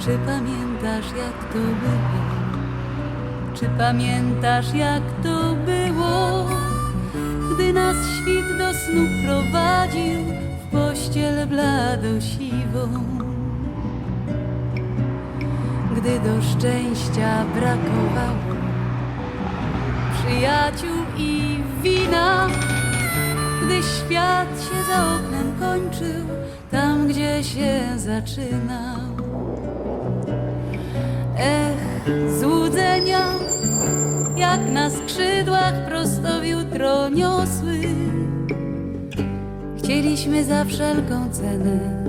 Czy pamiętasz jak to było? Czy pamiętasz jak to było? Gdy nas świt do snu prowadził w pościel blado siwą. Gdy do szczęścia brakowało przyjaciół i wina, gdy świat się za oknem kończył, tam gdzie się zaczynał. Na skrzydłach prosto w jutro niosły. Chcieliśmy za wszelką cenę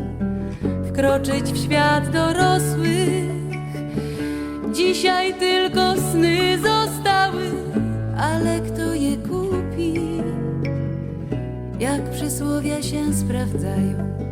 wkroczyć w świat dorosłych. Dzisiaj tylko sny zostały, ale kto je kupi? Jak przysłowia się sprawdzają,